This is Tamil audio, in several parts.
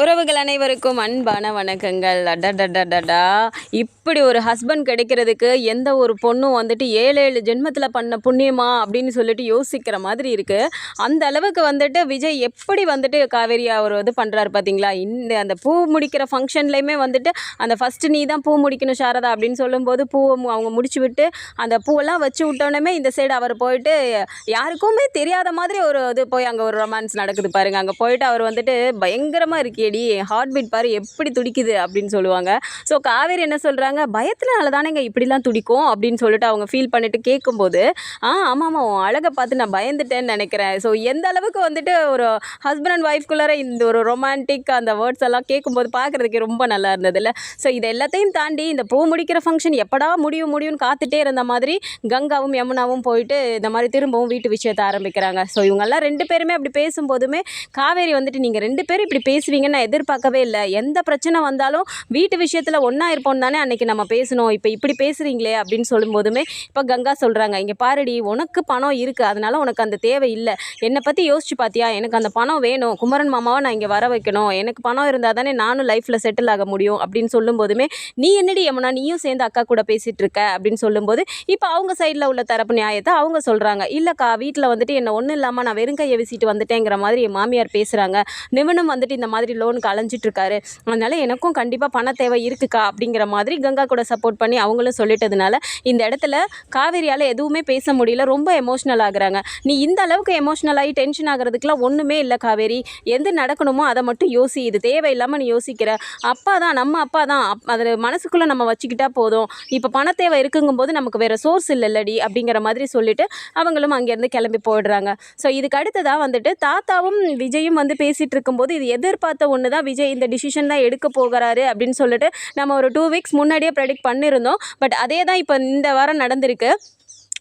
உறவுகள் அனைவருக்கும் அன்பான வணக்கங்கள். அடடடடடா இப்படி ஒரு ஹஸ்பண்ட் கிடைக்கிறதுக்கு எந்த ஒரு பொண்ணும் வந்துட்டு ஏழு ஏழு ஜென்மத்தில் பண்ண புண்ணியமா அப்படின்னு சொல்லிட்டு யோசிக்கிற மாதிரி இருக்குது அந்த அளவுக்கு வந்துட்டு விஜய் எப்படி வந்துட்டு காவேரி அவர் இது பண்ணுறாரு பார்த்தீங்களா இந்த அந்த பூ முடிக்கிற ஃபங்க்ஷன்லேயுமே வந்துட்டு அந்த ஃபஸ்ட்டு நீ தான் பூ முடிக்கணும் சாரதா அப்படின்னு சொல்லும்போது பூவை அவங்க முடிச்சு விட்டு அந்த பூவெல்லாம் வச்சு விட்டோன்னே இந்த சைடு அவர் போயிட்டு யாருக்குமே தெரியாத மாதிரி ஒரு இது போய் அங்கே ஒரு ரொமான்ஸ் நடக்குது பாருங்க. அங்கே போயிட்டு அவர் வந்துட்டு பயங்கரமாக இருக்கேடி ஹார்ட் பீட் பாரு எப்படி துடிக்குது? அப்படின்னு சொல்லுவாங்க. ஸோ காவேரி என்ன சொல்கிறாங்க பயத்தினால தானேங்க இப்படிலாம் துடிக்கும்? அப்படின்னு சொல்லிட்டு அவங்க ஃபீல் பண்ணிட்டு கேட்கும்போது ஆ ஆமாம் உன் அழகை பார்த்து நான் பயந்துட்டேன்னு நினைக்கிறேன். ஸோ எந்த அளவுக்கு வந்துட்டு ஒரு ஹஸ்பண்ட் அண்ட் ஒய்ஃப்குள்ளார இந்த ஒரு ரொமான்டிக் அந்த வேர்ட்ஸ் எல்லாம் கேட்கும்போது பார்க்குறதுக்கு ரொம்ப நல்லா இருந்ததுல்ல ஸோ இது எல்லாத்தையும் தாண்டி இந்த பூ முடிக்கிற ஃபங்க்ஷன் எப்படா முடியும் முடியும்னு காத்துட்டே இருந்த மாதிரி கங்காவும் யமுனாவும் போயிட்டு இந்த மாதிரி திரும்பவும் வீட்டு விஷயத்தை ஆரம்பிக்கிறாங்க. ஸோ இவங்கெல்லாம் ரெண்டு பேருமே அப்படி பேசும்போதுமே காவேரி வந்துட்டு நீங்கள் ரெண்டு பேரும் இப்படி பேசுவீங்கன்னு நான் எதிர்பார்க்கவே இல்லை. எந்த பிரச்சனை வந்தாலும் வீட்டு விஷயத்தில் ஒன்றா இருப்போம் தானே அன்றைக்கி நம்ம பேசணும். இப்போ இப்படி பேசுகிறீங்களே அப்படின்னு சொல்லும்போதுமே இப்போ கங்கா சொல்கிறாங்க இங்கே பாருடி உனக்கு பணம் இருக்குது அதனால் உனக்கு அந்த தேவை இல்லை. என்னை பற்றி யோசிச்சு பார்த்தியா எனக்கு அந்த பணம் வேணும். குமரன் மாமாவை நான் இங்கே வர வைக்கணும். எனக்கு பணம் இருந்தால் தானே நானும் லைஃப்பில் செட்டில் ஆக முடியும். அப்படின்னு சொல்லும்போதுமே நீ என்னடி யமுனா? நீயும் சேர்ந்து அக்கா கூட பேசிகிட்டு இருக்க. அப்படின்னு சொல்லும்போது இப்போ அவங்க சைடில் உள்ள தரப்பு நியாயத்தை அவங்க சொல்கிறாங்க இல்லைக்கா வீட்டில் வந்துட்டு என்னை ஒன்றும் இல்லாமல் நான் வெறும் கையை வீசிட்டு வந்துட்டேங்கிற மாதிரி என் மாமியார் பேசுகிறாங்க நிவனும் வந்துட்டு இந்த மாதிரி லோ அலைஞ்சிட்டு இருக்காரு அதனால எனக்கும் கண்டிப்பாக பண தேவை இருக்குக்கா அப்படிங்கிற மாதிரி கங்கா கூட சப்போர்ட் பண்ணி அவங்களும் சொல்லிட்டதுனால இந்த இடத்துல காவேரியால் எதுவுமே பேச முடியல. ரொம்ப எமோஷ்னல் ஆகுறாங்க. நீ இந்த அளவுக்கு எமோஷ்னல் ஆகி டென்ஷன் ஆகிறதுக்குலாம் ஒன்றுமே இல்லை காவேரி. எது நடக்கணுமோ அதை மட்டும் யோசி. இது தேவையில்லாமல் நீ யோசிக்கிற. அப்பா தான் நம்ம அப்பா தான். அதில் மனசுக்குள்ளே நம்ம வச்சுக்கிட்டா போதும். இப்போ பண தேவை இருக்குங்கும்போது நமக்கு வேறு சோர்ஸ் இல்லைல்லடி அப்படிங்கிற மாதிரி சொல்லிட்டு அவங்களும் அங்கேருந்து கிளம்பி போயிடுறாங்க. ஸோ இதுக்கு அடுத்ததாக வந்துட்டு தாத்தாவும் விஜயும் வந்து பேசிகிட்டு இருக்கும்போது இது எதிர்பார்த்த ஒன்று தான் விஜய் இந்த டிசிஷன் தான் எடுக்க போகிறாரு அப்படின்னு சொல்லிட்டு நம்ம ஒரு டூ வீக்ஸ் முன்னாடியே ப்ரெடிக்ட் பண்ணியிருந்தோம். பட் அதே தான் இப்போ இந்த வாரம் நடந்திருக்கு.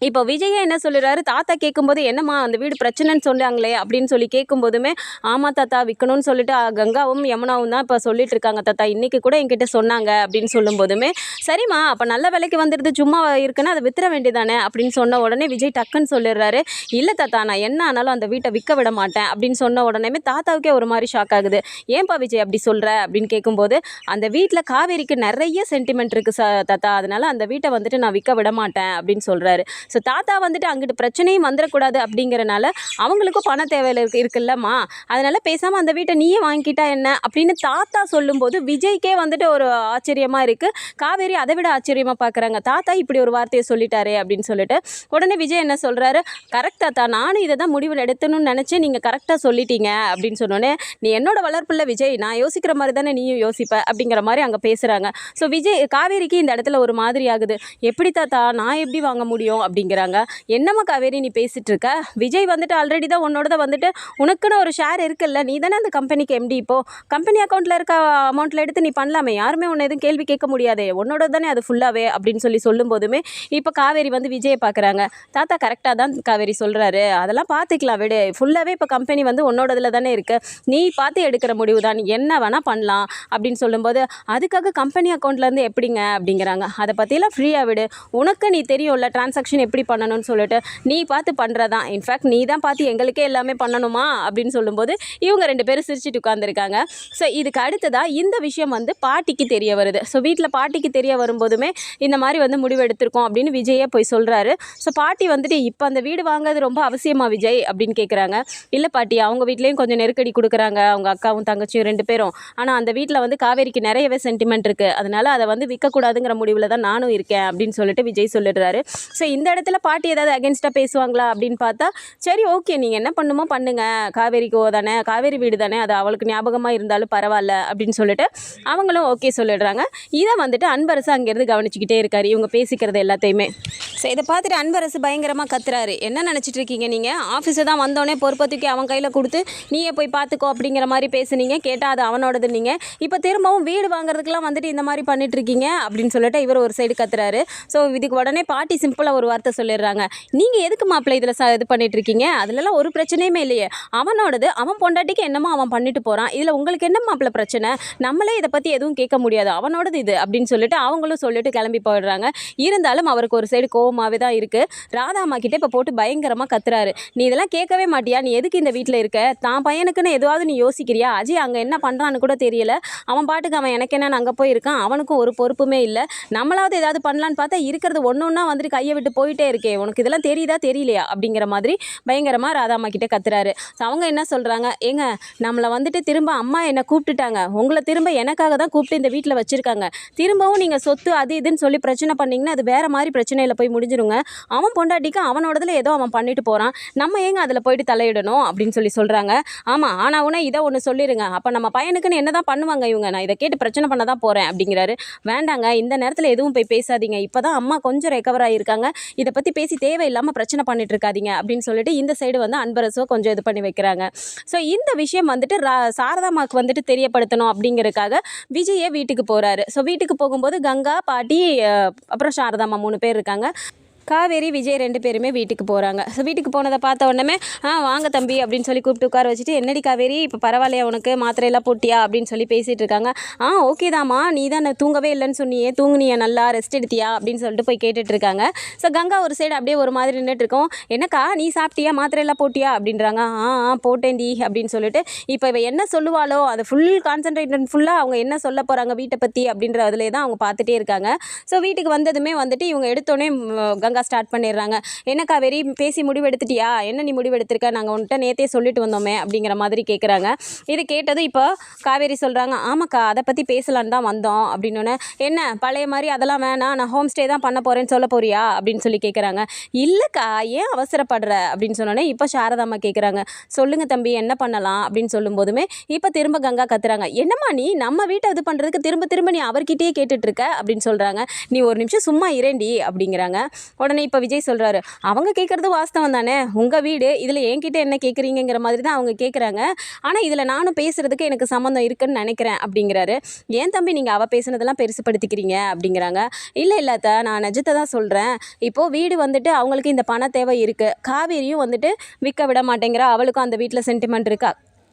இப்போ விஜயே என்ன சொல்லிடுறாரு தாத்தா கேட்கும்போது என்னம்மா அந்த வீடு பிரச்சனைன்னு சொன்னாங்களே? அப்படின்னு சொல்லி கேட்கும்போதுமே ஆமாம் தாத்தா விற்கணும்னு சொல்லிட்டு கங்காவும் யமுனாவும் தான் இப்போ சொல்லிட்டு இருக்காங்க தாத்தா. இன்னைக்கு கூட என்கிட்ட சொன்னாங்க அப்படின்னு சொல்லும்போதுமே சரிம்மா அப்போ நல்ல விலைக்கு வந்துடுது சும்மா இருக்குன்னா அதை வித்துற வேண்டியதானே? அப்படின்னு சொன்ன உடனே விஜய் டக்குன்னு சொல்லிடுறாரு இல்லை தாத்தா நான் என்ன ஆனாலும் அந்த வீட்டை விற்க விட மாட்டேன் அப்படின்னு சொன்ன உடனே தாத்தாவுக்கே ஒரு மாதிரி ஷாக் ஆகுது. ஏன்பா விஜய் அப்படி சொல்கிற அப்படின்னு கேட்கும்போது அந்த வீட்டில் காவேரிக்கு நிறைய சென்டிமெண்ட் இருக்குது சா தாத்தா. அதனால அந்த வீட்டை வந்துட்டு நான் விற்க விட மாட்டேன் அப்படின்னு சொல்கிறாரு ஸோ தாத்தா வந்துட்டு அங்கிட்டு பிரச்சனையும் வந்துடக்கூடாது அப்படிங்கிறனால அவங்களுக்கும் பண தேவை இருக்கு இருக்குல்லம்மா. அதனால் பேசாமல் அந்த வீட்டை நீயே வாங்கிக்கிட்டா என்ன? அப்படின்னு தாத்தா சொல்லும்போது விஜய்க்கே வந்துட்டு ஒரு ஆச்சரியமாக இருக்குது காவேரி அதை விட ஆச்சரியமாக பார்க்குறாங்க தாத்தா இப்படி ஒரு வார்த்தையை சொல்லிட்டாரே அப்படின்னு சொல்லிட்டு உடனே விஜய் என்ன சொல்கிறாரு கரெக்ட் தாத்தா. நானும் இதை தான் முடிவில் எடுத்தணும்னு நினச்சி நீங்கள் கரெக்டாக சொல்லிட்டீங்க. அப்படின்னு சொன்னோன்னே நீ என்னோட வளர்ப்பில் விஜய் நான் யோசிக்கிற மாதிரி தானே நீயும் யோசிப்ப? அப்படிங்கிற மாதிரி அங்கே பேசுகிறாங்க ஸோ விஜய் காவேரிக்கு இந்த இடத்துல ஒரு மாதிரி ஆகுது. எப்படி தாத்தா? நான் எப்படி வாங்க முடியும்? அப்படிங்கிறாங்க. என்னம்மா காவேரி நீ பேசிட்டு இருக்க? விஜய் வந்துட்டு ஆல்ரெடி தான் உன்னோட தான் வந்துட்டு உனக்குன்னு ஒரு ஷேர் இருக்குல்ல நீ தானே அந்த கம்பெனிக்கு எம்டி இப்போ? கம்பெனி அக்கௌண்ட்டில் இருக்க அமௌண்ட்டில் எடுத்து நீ பண்ணலாமே? யாருமே உன்னை எதுவும் கேள்வி கேட்க முடியாதே. உன்னோட தானே அது ஃபுல்லாகவே அப்படின்னு சொல்லி சொல்லும்போதுமே இப்போ காவேரி வந்து விஜயை பார்க்குறாங்க. தாத்தா கரெக்டாக தான் காவேரி சொல்கிறாரு அதெல்லாம் பார்த்துக்கலாம் விடு. ஃபுல்லாகவே இப்போ கம்பெனி வந்து உன்னோடதில் தானே இருக்குது நீ பார்த்து எடுக்கிற முடிவு தான். நீ என்ன வேணால் பண்ணலாம் அப்படின்னு சொல்லும்போது அதுக்காக கம்பெனி அக்கௌண்ட்லேருந்து எப்படிங்க அப்படிங்கிறாங்க. அதை பற்றிலாம் ஃப்ரீயாக விடு. உனக்கு நீ தெரியும்ல டிரான்சாக்ஷன் எப்படி பண்ணணும்னு சொல்லிட்டு நீ பார்த்து பண்ணுறதான் இன்ஃபேக்ட் நீ தான் பார்த்து எங்களுக்கே எல்லாமே பண்ணணுமா? அப்படின்னு சொல்லும்போது இவங்க ரெண்டு பேரும் சிரிச்சிட்டு உட்காந்துருக்காங்க ஸோ இதுக்கு அடுத்ததாக இந்த விஷயம் வந்து பாட்டிக்கு தெரிய வருது. ஸோ வீட்டில் பாட்டிக்கு தெரிய வரும்போதுமே இந்த மாதிரி வந்து முடிவு எடுத்திருக்கோம் அப்படின்னு விஜயே போய் சொல்கிறாரு ஸோ பாட்டி வந்துட்டு இப்போ அந்த வீடு வாங்குறது ரொம்ப அவசியமாக விஜய்? அப்படின்னு கேட்குறாங்க இல்லை பாட்டி அவங்க வீட்லேயும் கொஞ்சம் நெருக்கடி கொடுக்குறாங்க. அவங்க அக்காவும் தங்கச்சியும் ரெண்டு பேரும். ஆனால் அந்த வீட்டில் வந்து காவேரிக்கு நிறையவே சென்டிமெண்ட் இருக்குது அதனால் அதை வந்து விற்கக்கூடாதுங்கிற முடிவில் தான் நானும் இருக்கேன் அப்படின்னு சொல்லிட்டு விஜய் சொல்லிடுறாரு. ஸோ இந்த இடத்துல பாட்டி ஏதாவது அகேன்ஸ்டாக பேசுவாங்களா அப்படின்னு பார்த்தா சரி ஓகே நீங்கள் என்ன பண்ணுமோ பண்ணுங்க. காவேரிக்கோ தானே காவேரி வீடு தானே அது அவளுக்கு ஞாபகமாக இருந்தாலும் பரவாயில்ல அப்படின்னு சொல்லிட்டு அவங்களும் ஓகே சொல்லிடுறாங்க. இதை வந்துட்டு அன்பரசு அங்கேருந்து கவனிச்சுக்கிட்டே இருக்காரு. இவங்க பேசிக்கிறது எல்லாத்தையுமே. ஸோ இதை பார்த்துட்டு அன்பரசு பயங்கரமாக கத்துறாரு. என்ன நினச்சிட்டு இருக்கீங்க நீங்கள் ஆஃபீஸை தான் வந்தோடனே பொறுப்பை தூக்கி அவன் கையில் கொடுத்து நீயே போய் பார்த்துக்கோ அப்படிங்கிற மாதிரி பேசுனீங்க. கேட்டால் அது அவனோடது நீங்கள் இப்போ திரும்பவும் வீடு வாங்குறதுக்கெலாம் வந்துட்டு இந்த மாதிரி பண்ணிட்டு இருக்கீங்க அப்படின்னு சொல்லிட்டு இவர் ஒரு சைடு கத்துறாரு. ஸோ இதுக்கு உடனே பாட்டி சிம்பிளாக ஒரு வார்த்தை சொல்லிடுறாங்க. நீங்கள் எதுக்கு மாப்பிள்ளை இதில் ச இது பண்ணிட்டு இருக்கீங்க அதுலலாம் ஒரு பிரச்சனையுமே இல்லையே. அவனோடது அவன் பொண்டாட்டிக்கு என்னமோ அவன் பண்ணிட்டு போகிறான் இதில் உங்களுக்கு என்ன மாப்பிள்ளை பிரச்சனை? நம்மளே இதை பற்றி எதுவும் கேட்க முடியாது. அவனோடது இது அப்படின்னு சொல்லிட்டு அவங்களும் சொல்லிட்டு கிளம்பி போயிடுறாங்க. இருந்தாலும் அவருக்கு ஒரு சைடு கோவமாகவே தான் இருக்குது ராதா அம்மா இப்போ போட்டு பயங்கரமாக கத்துறாரு. நீ இதெல்லாம் கேட்கவே மாட்டியா? நீ எதுக்கு இந்த வீட்டில் இருக்க? தான் பையனுக்குன்னு எதுவாவது நீ யோசிக்கிறியா? அஜய் அங்கே என்ன பண்ணுறான்னு கூட தெரியல. அவன் பாட்டுக்கு அவன் எனக்கு என்னன்னு அங்கே போயிருக்கான். அவனுக்கும் ஒரு பொறுப்புமே இல்லை. நம்மளாவது ஏதாவது பண்ணலான்னு பார்த்தா இருக்கிறது ஒன்று ஒன்றா வந்துட்டு கையை விட்டு போய் போயிட்டே இருக்கே உனக்கு இதெல்லாம் தெரியுதா தெரியலையா? அப்படிங்கிற மாதிரி பயங்கரமாக ராதாமா கிட்ட கத்துறாரு. ஸோ அவங்க என்ன சொல்கிறாங்க ஏங்க நம்மளை வந்துட்டு திரும்ப அம்மா என்னை கூப்பிட்டுட்டாங்க. உங்களை திரும்ப எனக்காக தான் கூப்பிட்டு இந்த வீட்டில் வச்சுருக்காங்க. திரும்பவும் நீங்கள் சொத்து அது இதுன்னு சொல்லி பிரச்சனை பண்ணிங்கன்னா அது வேறு மாதிரி பிரச்சனையில் போய் முடிஞ்சிருங்க. அவன் பொண்டாட்டிக்கு அவனோடதில் ஏதோ அவன் பண்ணிட்டு போகிறான் நம்ம ஏங்க அதில் போயிட்டு தலையிடணும்? அப்படின்னு சொல்லி சொல்கிறாங்க ஆமாம் ஆனால் உன இதை ஒன்று சொல்லிடுங்க அப்போ நம்ம பையனுக்குன்னு என்ன தான் பண்ணுவாங்க இவங்க? நான் இதை கேட்டு பிரச்சனை பண்ண தான் போகிறேன் அப்படிங்கிறாரு. வேண்டாங்க இந்த நேரத்தில் எதுவும் போய் பேசாதீங்க. இப்போ தான் அம்மா கொஞ்சம் ரெக்கவர் ஆகியிருக்காங்க இதை பற்றி பேசி தேவையில்லாமல் பிரச்சனை பண்ணிட்டு இருக்காதீங்க அப்படின்னு சொல்லிட்டு இந்த சைடு வந்து அன்பரசோ கொஞ்சம் இது பண்ணி வைக்கிறாங்க. ஸோ இந்த விஷயம் வந்துட்டு ரா சாரதாமாக்கு வந்துட்டு தெரியப்படுத்தணும் அப்படிங்கிறதுக்காக விஜயே வீட்டுக்கு போகிறாரு ஸோ வீட்டுக்கு போகும்போது கங்கா பாட்டி அப்புறம் சாரதாமா மூணு பேர் இருக்காங்க. காவேரி விஜய் ரெண்டு பேருமே வீட்டுக்கு போகிறாங்க ஸோ வீட்டுக்கு போனதை பார்த்த உடனே ஆ வாங்க தம்பி அப்படின்னு சொல்லி கூப்பிட்டு உட்கார வச்சுட்டு என்னடி காவேரி இப்போ பரவாயில்லையா உனக்கு? மாத்திரையெல்லாம் போட்டியா? அப்படின்னு சொல்லி பேசிகிட்டு இருக்காங்க. ஆ ஓகே தாம்மா. நீ தான் தூங்கவே இல்லைன்னு சொன்னியே. தூங்குனியா? நல்லா ரெஸ்ட் எடுத்தியா? அப்படின்னு சொல்லிட்டு போய் கேட்டுட்டு இருக்காங்க. ஸோ கங்கா ஒரு சைடு அப்படியே ஒரு மாதிரி நின்றுட்டு இருக்கோம். என்னக்கா நீ சாப்பிட்டியா? மாத்திரையெல்லாம் போட்டியா? அப்படின்றாங்க. ஆ ஆ போட்டேன்டி அப்படின்னு சொல்லிட்டு இப்போ இவ என்ன சொல்லுவாளோ அதை ஃபுல் கான்சன்ட்ரேட் ஃபுல்லாக அவங்க என்ன சொல்ல போகிறாங்க வீட்டை பற்றி அப்படின்ற அதிலே தான் அவங்க பார்த்துட்டே இருக்காங்க. ஸோ வீட்டுக்கு வந்ததுமே வந்துட்டு இவங்க எடுத்தோடனே கங்கா கங்கா ஸ்டார்ட் பண்ணிடுறாங்க. என்னக்கா வெறி பேசி முடிவெடுத்துட்டியா? என்ன நீ முடிவெடுத்திருக்க? நாங்கள் உன்கிட்ட நேத்தே சொல்லிட்டு வந்தோமே அப்படிங்கிற மாதிரி கேட்குறாங்க இது கேட்டதும் இப்போ காவேரி சொல்கிறாங்க ஆமாக்கா அதை பற்றி பேசலான்னு தான் வந்தோம் அப்படின்னோடனே என்ன பழைய மாதிரி அதெல்லாம் வேணாம் நான் ஹோம் ஸ்டே தான் பண்ண போகிறேன்னு சொல்ல போறியா? அப்படின்னு சொல்லி கேட்குறாங்க இல்லைக்கா ஏன் அவசரப்படுற? அப்படின்னு சொன்னோன்னே இப்போ சாரதாம்மா கேட்குறாங்க சொல்லுங்க தம்பி என்ன பண்ணலாம்? அப்படின்னு சொல்லும்போதுமே இப்போ திரும்ப கங்கா கத்துறாங்க என்னம்மா நீ நம்ம வீட்டை இது பண்ணுறதுக்கு திரும்ப திரும்ப நீ அவர்கிட்டயே கேட்டுட்ருக்க அப்படின்னு சொல்கிறாங்க நீ ஒரு நிமிஷம் சும்மா இரேண்டி அப்படிங்கிறாங்க. உடனே இப்போ விஜய் சொல்கிறாரு அவங்க கேட்குறது வாஸ்தவம் தானே? உங்கள் வீடு இதில் என்கிட்ட என்ன கேட்குறீங்கிற மாதிரி தான் அவங்க கேட்குறாங்க ஆனால் இதில் நானும் பேசுகிறதுக்கு எனக்கு சம்மந்தம் இருக்குன்னு நினைக்கிறேன் அப்படிங்கிறாரு. ஏன் தம்பி நீங்கள் அவள் பேசுனதெல்லாம் பெருசுப்படுத்திக்கிறீங்க? அப்படிங்கிறாங்க. இல்லை இல்லை நான் நிஜத்தை தான் சொல்கிறேன் இப்போது வீடு வந்துட்டு அவங்களுக்கு இந்த பண தேவை இருக்குது காவேரியும் வந்துட்டு விற்க விட மாட்டேங்கிறா அவளுக்கும் அந்த வீட்டில் சென்டிமெண்ட் இருக்கா?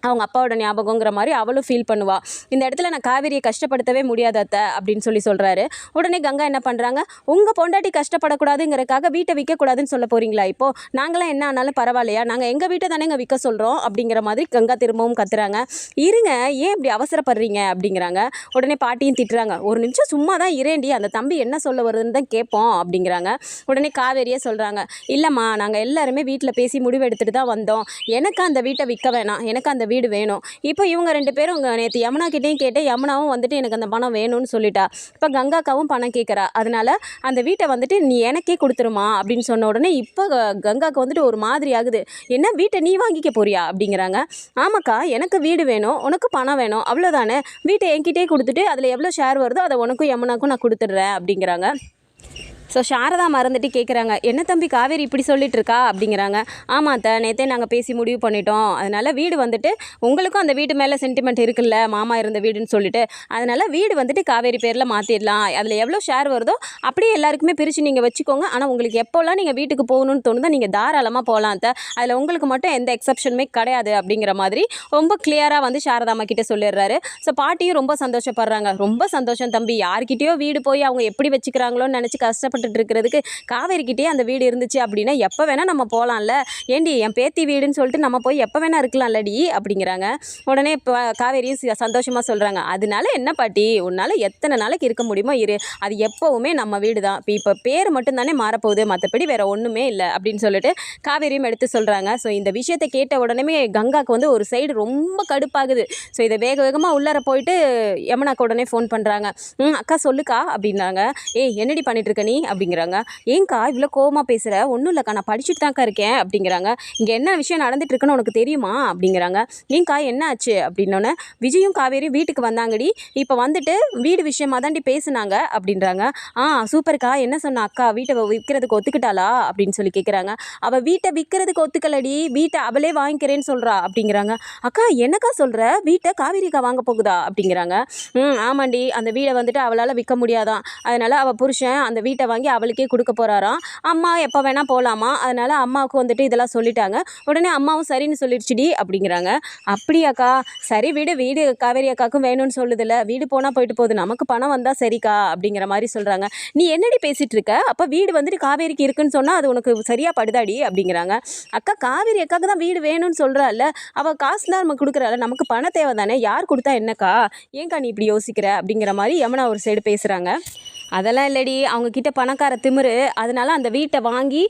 அவங்க அப்பாவோட ஞாபகங்கிற மாதிரி அவளும் ஃபீல் பண்ணுவா. இந்த இடத்துல நான் காவேரியை கஷ்டப்படுத்தவே முடியாது அத்தை அப்படின்னு சொல்லி சொல்கிறாரு உடனே கங்கா என்ன பண்ணுறாங்க உங்கள் பொண்டாட்டி கஷ்டப்படக்கூடாதுங்கிறக்காக வீட்டை விற்கக்கூடாதுன்னு சொல்ல போகிறீங்களா இப்போது நாங்களாம் என்ன ஆனாலும் பரவாயில்லையா? நாங்கள் எங்கள் வீட்டை தானேங்க விற்க சொல்கிறோம் அப்படிங்கிற மாதிரி கங்கா திரும்பவும் கத்துறாங்க. இருங்க ஏன் இப்படி அவசரப்படுறீங்க? அப்படிங்கிறாங்க. உடனே பாட்டியும் திட்டுறாங்க. ஒரு நிமிஷம் சும்மா தான் இரேண்டி அந்த தம்பி என்ன சொல்ல வருதுன்னு தான் கேட்போம் அப்படிங்கிறாங்க. உடனே காவேரியே சொல்கிறாங்க இல்லைம்மா நாங்கள் எல்லாருமே வீட்டில் பேசி முடிவு எடுத்துகிட்டு தான் வந்தோம். எனக்கு அந்த வீட்டை விற்க வேணாம். எனக்கு அந்த வீடு வேணும். இப்போ இவங்க ரெண்டு பேரும் நேற்று யமுனா கிட்டேயும் கேட்டு யமுனாவும் வந்துட்டு எனக்கு அந்த பணம் வேணும்னு சொல்லிட்டா. இப்போ கங்காக்காவும் பணம் கேட்குறா அதனால அந்த வீட்டை வந்துட்டு நீ எனக்கே கொடுத்துருமா அப்படின்னு சொன்ன உடனே இப்போ கங்காக்கு வந்துட்டு ஒரு மாதிரி ஆகுது. என்ன வீட்டை நீ வாங்கிக்க போறியா அப்படிங்கிறாங்க. ஆமாக்கா எனக்கு வீடு வேணும் உனக்கு பணம் வேணும் அவ்வளோதானே வீட்டை என்கிட்டே கொடுத்துட்டு அதில் எவ்வளோ ஷேர் வருதோ அதை உனக்கும் யமுனாக்கும் நான் கொடுத்துட்றேன் அப்படிங்கிறாங்க. ஸோ சாரதா மறந்துட்டு கேட்குறாங்க என்ன தம்பி காவேரி இப்படி சொல்லிட்டு இருக்கா அப்படிங்கிறாங்க. ஆமாம் த நேற்றே நாங்கள் பேசி முடிவு பண்ணிட்டோம். அதனால் வீடு வந்துட்டு உங்களுக்கும் அந்த வீடு மேலே சென்டிமெண்ட் இருக்குல்ல மாமா இருந்த வீடுன்னு சொல்லிட்டு. அதனால் வீடு வந்துட்டு காவேரி பேரில் மாற்றிடலாம் அதில் எவ்வளோ ஷேர் வருதோ அப்படியே எல்லாருக்குமே பிரித்து நீங்கள் வச்சுக்கோங்க. ஆனால் உங்களுக்கு எப்போல்லாம் நீங்கள் வீட்டுக்கு போகணும்னு தோணுதோ நீங்கள் தாராளமாக போகலாம் த அதில் உங்களுக்கு மட்டும் எந்த எக்ஸப்ஷனுமே கிடையாது. அப்படிங்கிற மாதிரி ரொம்ப கிளியராக வந்து சாரதாமா கிட்டே சொல்லிடுறாரு. ஸோ பாட்டியும் ரொம்ப சந்தோஷப்படுறாங்க. ரொம்ப சந்தோஷம் தம்பி. யார்கிட்டயோ வீடு போய் அவங்க எப்படி வச்சுக்கிறாங்களோன்னு நினச்சி கஷ்டப்பட்டுட்டு இருக்கிறதுக்கு காவேரிக்கிட்டே அந்த வீடு இருந்துச்சு அப்படின்னா எப்போ வேணால் நம்ம போகலாம்ல ஏண்டி என் பேத்தி வீடுன்னு சொல்லிட்டு நம்ம போய் எப்போ வேணால் இருக்கலாம்லடி அப்படிங்கிறாங்க. உடனே இப்போ காவேரியும் சந்தோஷமாக சொல்கிறாங்க அதனால என்ன பாட்டி? உன்னால் எத்தனை நாளைக்கு இருக்க முடியுமோ இரு. அது எப்போவுமே நம்ம வீடு தான் இப்போ இப்போ பேர் மட்டும்தானே மாறப்போகுது. மற்றபடி வேறு ஒன்றுமே இல்லை. அப்படின்னு சொல்லிட்டு காவேரியும் எடுத்து சொல்கிறாங்க ஸோ இந்த விஷயத்தை கேட்ட உடனே கங்காக்கு வந்து ஒரு சைடு ரொம்ப கடுப்பாகுது. ஸோ இதை வேக வேகமாக உள்ளார போயிட்டு யமுனாக்கு உடனே ஃபோன் பண்ணுறாங்க ம் அக்கா சொல்லுக்கா. அப்படின்னாங்க. ஏய் என்னடி பண்ணிட்டு இருக்க நீ? அப்படிங்கிறாங்க. ஏங்க்கா இவ்வளோ கோவமாக பேசுகிற ஒன்றும் இல்லைக்கா நான் படிச்சுட்டு தான்க்கா இருக்கேன் அப்படிங்கிறாங்க. இங்கே என்ன விஷயம் நடந்துட்டு இருக்குன்னு உனக்கு தெரியுமா? அப்படிங்கிறாங்க. ஏங்க்கா என்ன ஆச்சு? அப்படின்னோடனே விஜயும் காவேரியும் வீட்டுக்கு வந்தாங்கடி. இப்போ வந்துட்டு வீடு விஷயமா தாண்டி பேசுனாங்க அப்படின்றாங்க. ஆ சூப்பர்க்கா என்ன சொன்ன அக்கா? வீட்டை விற்கிறதுக்கு ஒத்துக்கிட்டாளா? அப்படின்னு சொல்லி கேட்குறாங்க அவள் வீட்டை விற்கிறதுக்கு ஒத்துக்கலடி. வீட்டை அவளே வாங்கிக்கிறேன்னு சொல்கிறா அப்படிங்கிறாங்க. அக்கா என்னக்கா சொல்கிற வீட்டை காவேரிக்கா வாங்க போகுதா? அப்படிங்கிறாங்க. ம் ஆமாண்டி அந்த வீடை வந்துட்டு அவளால் விற்க முடியாதான். அதனால் அவள் புருஷன் அந்த வீட்டை வாங்கி அவளுக்கே கொடுக்க போகிறாராம் அம்மா எப்போ வேணால் போகலாமா அதனால் அம்மாவுக்கு வந்துட்டு இதெல்லாம் சொல்லிட்டாங்க. உடனே அம்மாவும் சரின்னு சொல்லிடுச்சுடி அப்படிங்கிறாங்க. அப்படியாக்கா? சரி வீடு வீடு காவேரி அக்காவுக்கும் வேணும்னு சொல்லுதில்ல வீடு போனால் போயிட்டு போகுது. நமக்கு பணம் வந்தால் சரிக்கா அப்படிங்கிற மாதிரி சொல்கிறாங்க நீ என்னடி பேசிகிட்டு இருக்க? அப்போ வீடு வந்துட்டு காவேரிக்கு இருக்குன்னு சொன்னால் அது உனக்கு சரியாக படுதாடி அப்படிங்கிறாங்க. அக்கா காவேரி அக்காவுக்கு தான் வீடு வேணும்னு சொல்கிறாள் அவள் காசு தான் நம்ம கொடுக்குறாள் நமக்கு பண தேவை தானே யார் கொடுத்தா என்னக்கா? ஏன்க்கா நீ இப்படி யோசிக்கிற? அப்படிங்கிற மாதிரி யமுனா ஒரு சைடு பேசுகிறாங்க அதெல்லாம் இல்லடி. அவங்க கிட்ட பணக்கார திமிரு. அதனால அந்த வீட்டை வாங்கி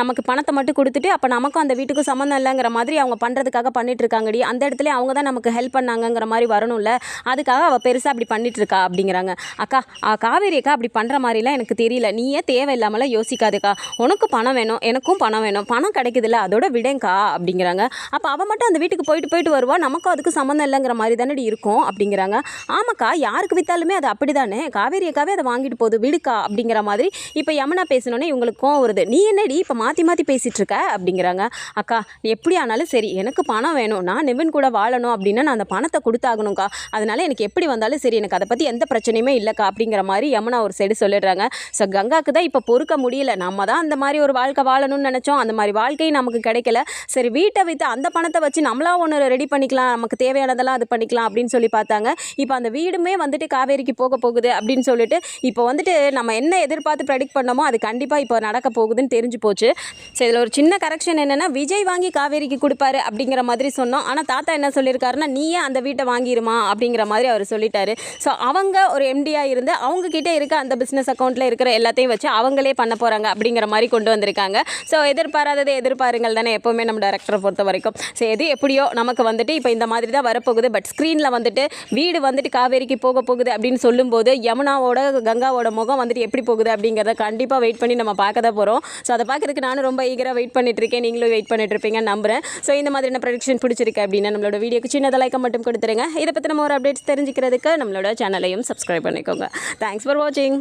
நமக்கு பணத்தை மட்டும் கொடுத்துட்டு அப்போ நமக்கும் அந்த வீட்டுக்கும் சம்மந்தம் இல்லைங்கிற மாதிரி அவங்க பண்ணுறதுக்காக பண்ணிட்டு இருக்காங்கடி. அந்த இடத்துல அவங்க தான் நமக்கு ஹெல்ப் பண்ணாங்கங்கிற மாதிரி வரணும்ல. அதுக்காக அவள் பெருசாக அப்படி பண்ணிட்டு இருக்கா அப்படிங்கிறாங்க. அக்கா காவேரி அக்கா அப்படி பண்ணுற மாதிரிலாம் எனக்கு தெரியல. நீயே தேவையில்லாமல் யோசிக்காதுக்கா. உனக்கு பணம் வேணும் எனக்கும் பணம் வேணும். பணம் கிடைக்குதுல்ல அதோட விடேங்க்கா அப்படிங்கிறாங்க. அப்போ அவள் மட்டும் அந்த வீட்டுக்கு போயிட்டு போயிட்டு வருவா. நமக்கும் அதுக்கு சம்மந்தம் இல்லைங்கிற மாதிரி தானடி இருக்கும் அப்படிங்கிறாங்க. ஆமாக்கா யாருக்கு வித்தாலுமே அது அப்படி தானே காவேரி அக்காவே அதை வாங்கிட்டு போது விடுக்கா அப்படிங்கிற மாதிரி இப்போ யமுனா பேசினோன்னே இவங்களுக்கு கோவம் வருது. நீ என்னடி இப்போ மாற்றி மாற்றி பேசிகிட்டு இருக்க? அப்படிங்கிறாங்க. அக்கா எப்படி ஆனாலும் சரி எனக்கு பணம் வேணும். நான் நிவின் கூட வாழணும் அப்படின்னா நான் அந்த பணத்தை கொடுத்தாகணும்க்கா. அதனால எனக்கு எப்படி வந்தாலும் சரி எனக்கு அதை பற்றி எந்த பிரச்சனையுமே இல்லைக்கா அப்படிங்கிற மாதிரி யமுனா ஒரு சைடு சொல்லிடுறாங்க. ஸோ கங்காக்கு தான் இப்போ பொறுக்க முடியல. நம்ம தான் அந்த மாதிரி ஒரு வாழ்க்கை வாழணும்னு நினச்சோம். அந்த மாதிரி வாழ்க்கையும் நமக்கு கிடைக்கல. சரி வீட்டை விற்று அந்த பணத்தை வச்சு நம்மளா ஒன்று ரெடி பண்ணிக்கலாம். நமக்கு தேவையானதெல்லாம் அது பண்ணிக்கலாம் அப்படின்னு சொல்லி பார்த்தாங்க. இப்போ அந்த வீடுமே வந்துட்டு காவேரிக்கு போக போகுது அப்படின்னு சொல்லிட்டு இப்போ வந்துட்டு நம்ம என்ன எதிர்பார்த்து ப்ரெடிக்ட் பண்ணோமோ அது கண்டிப்பாக இப்போ நடக்க போகுதுன்னு தெரிஞ்சு போச்சு. ஸோ இதில் ஒரு சின்ன கரெக்ஷன் என்னென்னா விஜய் வாங்கி காவேரிக்கு கொடுப்பாரு அப்படிங்கிற மாதிரி சொன்னோம். ஆனால் தாத்தா என்ன சொல்லியிருக்காருன்னா நீயே அந்த வீட்டை வாங்கிடுமா அப்படிங்கிற மாதிரி அவர் சொல்லிட்டாரு. ஸோ அவங்க ஒரு எம்டியாக இருந்து அவங்க கிட்டே இருக்க அந்த பிஸ்னஸ் அக்கௌண்ட்டில் இருக்கிற எல்லாத்தையும் வச்சு அவங்களே பண்ண போகிறாங்க அப்படிங்கிற மாதிரி கொண்டு வந்திருக்காங்க. ஸோ எதிர்பாராததை எதிர்பாருங்கள் தானே எப்போவுமே நம்ம டேரக்டரை பொறுத்த வரைக்கும். ஸோ எது எப்படியோ நமக்கு வந்துட்டு இப்போ இந்த மாதிரி தான் வரப்போகுது. பட் ஸ்க்ரீனில் வந்துட்டு வீடு வந்துட்டு காவேரிக்கு போக போகுது அப்படின்னு சொல்லும்போது யமுனாவோட கங்காவோட முகம் வந்துட்டு எப்படி போகுது அப்படிங்கிறத கண்டிப்பாக வெயிட் பண்ணி நம்ம பார்க்க தான் போகிறோம் ஸோ அதை பார்க்கறதுக்கு நானும் ரொம்ப ஈகராக வெயிட் பண்ணிட்டு இருக்கேன் நீங்களும் வெயிட் பண்ணிட்டு இருப்பீங்கன்னு நம்புறேன். ஸோ இந்த மாதிரியான ப்ரொடக்ஷன் பிடிச்சிருக்கு அப்படின்னா நம்மளோட வீடியோக்கு சின்னதாக லைக்கை மட்டும் கொடுத்துருங்க. இதை பற்றி நம்ம ஒரு அப்டேட்ஸ் தெரிஞ்சுக்கிறதுக்கு நம்மளோட சேனலையும் சப்ஸ்கிரைப் பண்ணிக்கோங்க. தேங்க்ஸ் ஃபார் வாட்சிங்